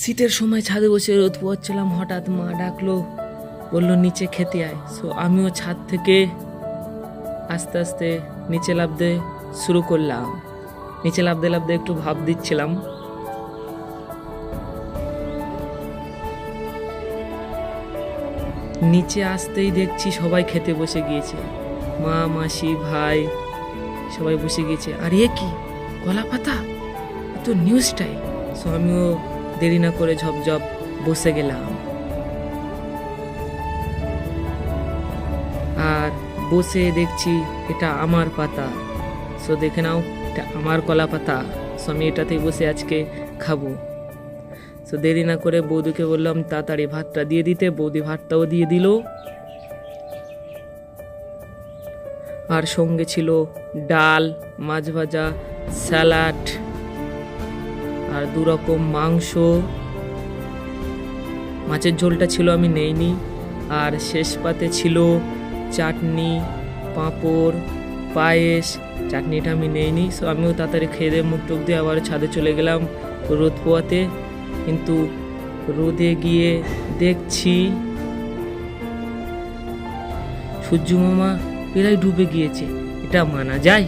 শীতের সময় ছাদে বসে রোদ পোয়াচ্ছিলাম হঠাৎ মা ডাকলো, বলল, নিচে খেতে আয়। সো আমিও ছাদ থেকে আস্তে আস্তে নিচে লাফতে শুরু করলাম। নিচে লাফতে লাফতে একটু ভাব দিচ্ছিলাম। নিচে আসতেই দেখছি সবাই খেতে বসে গিয়েছে। মা, মাসি, ভাই সবাই বসে গিয়েছে। আর, এ কি? কলা পাতা তো নিউজটাই সো আমিও দেরি না করে ঝপঝপ বসে গেলাম। আর বসে দেখছি এটা আমার পাতা। সো দেখে নাও, এটা আমার কলা পাতা। সো আমি এটাতেই বসে আজকে খাব। সো দেরি না করে বৌদিকে বললাম, তাড়াতাড়ি ভাতটা দিয়ে দিতে। বৌদি ভাতটাও দিয়ে দিল। আর সঙ্গে ছিল ডাল, মাছ ভাজা, স্যালাড। আর দু রকম মাংস। মাছের ঝোলটা ছিল আমি নেইনি। আর শেষ পাতে ছিল চাটনি, পাঁপড়, পায়েস। চাটনিটা আমি নেইনি সো আমিও তাড়াতাড়ি খেয়ে দিয়ে মুখ টুক দিয়ে আবার ছাদে চলে গেলাম রোদ পোয়াতে কিন্তু রোদে গিয়ে দেখছি সূর্য মামা প্রায় ডুবে গিয়েছে। এটা মানা যায়?